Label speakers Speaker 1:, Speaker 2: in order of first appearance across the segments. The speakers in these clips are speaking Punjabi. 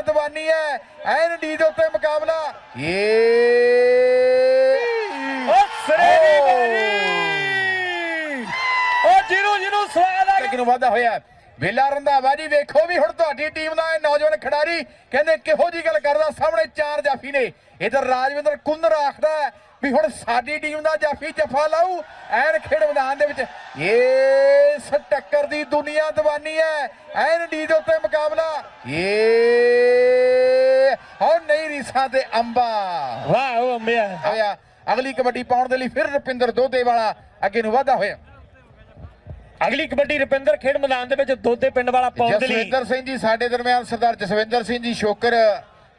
Speaker 1: ਦੀਵਾਨੀ ਹੈ। ਐਨ ਡੀ ਦੇ ਉੱਤੇ ਮੁਕਾਬਲਾ। ਏ
Speaker 2: ਓ ਸਿਰੇ ਦੀ ਬਾਜੀ ਓ। ਜਿਹਨੂੰ ਜਿਹਨੂੰ ਸਵਾਦ ਆ।
Speaker 1: ਲੇਕਿਨ ਵਾਧਾ ਹੋਇਆ? ਵੇਲਾ ਰੰਧਾਵਾ ਜੀ ਵੇਖੋ ਵੀ ਹੁਣ ਤੁਹਾਡੀ ਟੀਮ ਦਾ ਇਹ ਨੌਜਵਾਨ ਖਿਡਾਰੀ ਕਹਿੰਦੇ ਕਿਹੋ ਜੀ ਗੱਲ ਕਰਦਾ? ਸਾਹਮਣੇ ਚਾਰ ਜਾਫੀ ਨੇ। ਇਧਰ ਰਾਜਵਿੰਦਰ ਕੁੰਦਰ ਆਖਦਾ ਵੀ ਹੁਣ ਸਾਡੀ ਟੀਮ ਦਾ ਜਾਫੀ ਜਫਾ ਲਾਊ। ਐਨ ਖੇਡ ਮੈਦਾਨ ਦੇ ਵਿੱਚ। ਇਸ ਟੱਕਰ ਦੀ ਦੁਨੀਆ ਦੀਵਾਨੀ ਹੈ। ਐਨ ਡੀ ਦੇ ਉੱਤੇ ਮੁਕਾਬਲਾ। ਏ ਹੁਣ ਨਹੀਂ ਰੀਸਾਂ ਤੇ ਅੰਬਾ।
Speaker 2: ਵਾਹ ਓ ਅੰਬਿਆ
Speaker 1: ਹੋਇਆ ਅਗਲੀ ਕਬੱਡੀ ਪਾਉਣ ਦੇ ਲਈ ਫਿਰ ਰੁਪਿੰਦਰ ਦੋਦੇ ਵਾਲਾ ਅੱਗੇ ਨੂੰ ਵਾਧਾ ਹੋਇਆ।
Speaker 2: ਅਗਲੀ ਕਬੱਡੀ ਰੁਪਿੰਦਰ ਖੇਡ ਮੈਦਾਨ ਦੇ ਵਿੱਚ ਦੋਦੇ ਪਿੰਡ ਵਾਲਾ ਪਾਉਣ ਦੇ ਲਈ।
Speaker 1: ਜਸਵਿੰਦਰ ਸਿੰਘ ਜੀ ਸਾਡੇ ਦਰਮਿਆਨ ਸਰਦਾਰ ਜਸਵਿੰਦਰ ਸਿੰਘ ਜੀ ਸ਼ੋਕਰ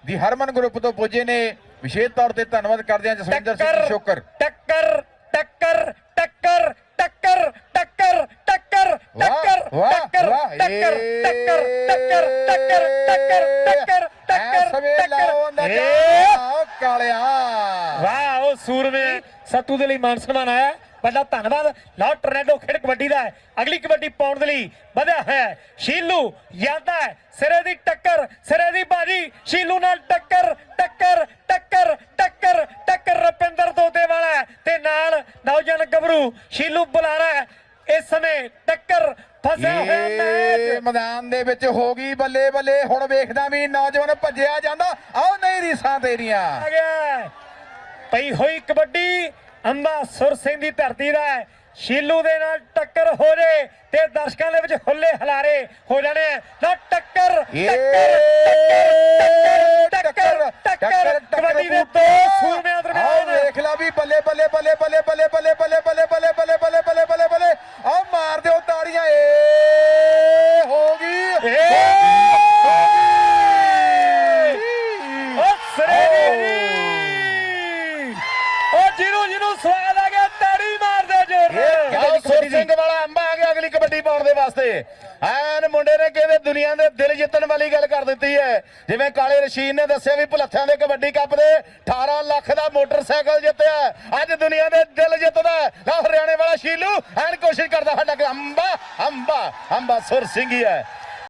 Speaker 1: ਦੀ ਹਰਮਨ ਗਰੁੱਪ ਤੋਂ ਪੁੱਜੇ ਨੇ। ਵਿਸ਼ੇਸ਼ ਤੌਰ ਤੇ ਧੰਨਵਾਦ ਕਰਦੇ ਹਾਂ ਜਸਵਿੰਦਰ ਸਿੰਘ ਸ਼ੋਕਰ
Speaker 2: ਟੱਕਰ ਟੱਕਰ ਟੱਕਰ ਟੱਕਰ ਟੱਕਰ ਟੱਕਰ ਟੱਕਰ ਟੱਕਰ ਟੱਕਰ। ਟੱਕਰ ਟੱਕਰ ਟੱਕਰ ਟੱਕਰ ਟੱਕਰ ਏ।
Speaker 1: ਜਾਓ ਕਾਲਿਆ
Speaker 2: ਵਾਹ ਉਹ ਸੂਰਮੇ ਸੱਤੂ ਦੇ ਲਈ ਮਾਨ ਸਨਮਾਨ ਆਇਆ ਵੱਡਾ ਧੰਨਵਾਦ ਲਓ ਟਰਨੈਡੋ ਖੇਡ ਕਬੱਡੀ ਦਾ। ਅਗਲੀ ਕਬੱਡੀ ਪਾਉਣ ਦੇ ਲਈ ਵਧਿਆ ਹੈ। ਸ਼ੀਲੂ ਯਾਦਾ ਸਿਰੇ ਦੀ ਟੱਕਰ ਸਿਰੇ ਦੀ ਬਾਜੀ ਸ਼ੀਲੂ ਨਾਲ ਟੱਕਰ ਟੱਕਰ ਟੱਕਰ ਟੱਕਰ ਟੱਕਰ ਰੁਪਿੰਦਰ ਦੋਦੇ ਵਾਲਾ ਹੈ ਤੇ ਨਾਲ ਗੱਭਰੂ ਸ਼ੀਲੂ ਬੁਲਾਰਾ ਹੈ। ਇਸ ਸਮੇਂ ਟੱਕਰ ਫਸਿਆ ਹੋਇਆ ਮੈਚ
Speaker 1: ਮੈਦਾਨ ਦੇ ਵਿੱਚ ਹੋ ਗਈ ਬੱਲੇ ਬੱਲੇ ਹੁਣ ਵੇਖਦਾ ਵੀ ਨੌਜਵਾਨ ਭੱਜਿਆ ਜਾਂਦਾ ਆਓ ਨਹੀਂ ਰੀਸਾਂ ਤੇਰੀਆਂ
Speaker 2: ਆ ਗਿਆ ਹੈ। ਪਈ ਹੋਈ ਕਬੱਡੀ ਅੰਬਾ ਸੁਰ ਸਿੰਘ ਦੀ ਧਰਤੀ ਦਾ ਹੈ। ਸ਼ੀਲੂ ਦੇ ਨਾਲ ਟੱਕਰ ਹੋ ਜੇ ਤੇ ਦਰਸ਼ਕਾਂ ਦੇ ਵਿੱਚ ਹੁੱਲੇ ਹਲਾਰੇ ਹੋ ਜਾਣੇ। ਨਾ ਟੱਕਰ ਟੱਕਰ ਜਿਹਨੂੰ ਜਿਹਨੂੰ ਸਵਾਦ ਆ ਗਿਆ ਤਾੜੀ ਮਾਰਦੇ ਜੋਰ ਨਾਲ।
Speaker 1: ਸੁਰ ਸਿੰਘ ਵਾਲਾ ਅੰਬਾ ਆ ਗਿਆ ਅਗਲੀ ਕਬੱਡੀ ਪਾਉਣ ਦੇ ਵਾਸਤੇ। ਐਨ ਮੁੰਡੇ ਨੇ ਕਹਿੰਦੇ ਦੁਨੀਆ ਦੇ ਦਿਲ ਜਿੱਤਣ ਵਾਲੀ ਗੱਲ ਕਰ ਦਿੱਤੀ ਹੈ? ਜਿਵੇਂ ਕਾਲੇ ਰਸ਼ੀਦ ਨੇ ਦੱਸਿਆ ਵੀ ਭੁਲੱਥਿਆਂ ਦੇ ਕਬੱਡੀ ਕੱਪ ਦੇ 18 ਲੱਖ ਦਾ ਮੋਟਰਸਾਈਕਲ ਜਿੱਤਿਆ। ਅੱਜ ਦੁਨੀਆ ਦੇ ਦਿਲ ਜਿੱਤਦਾ ਲਓ ਹਰਿਆਣੇ ਵਾਲਾ ਸ਼ੀਲੂ ਐਨ ਕੋਸ਼ਿਸ਼ ਕਰਦਾ ਸਾਡਾ ਅੰਬਾ ਅੰਬਾ ਅੰਬਾ ਸੁਰ ਸਿੰਘ ਹੀ ਹੈ।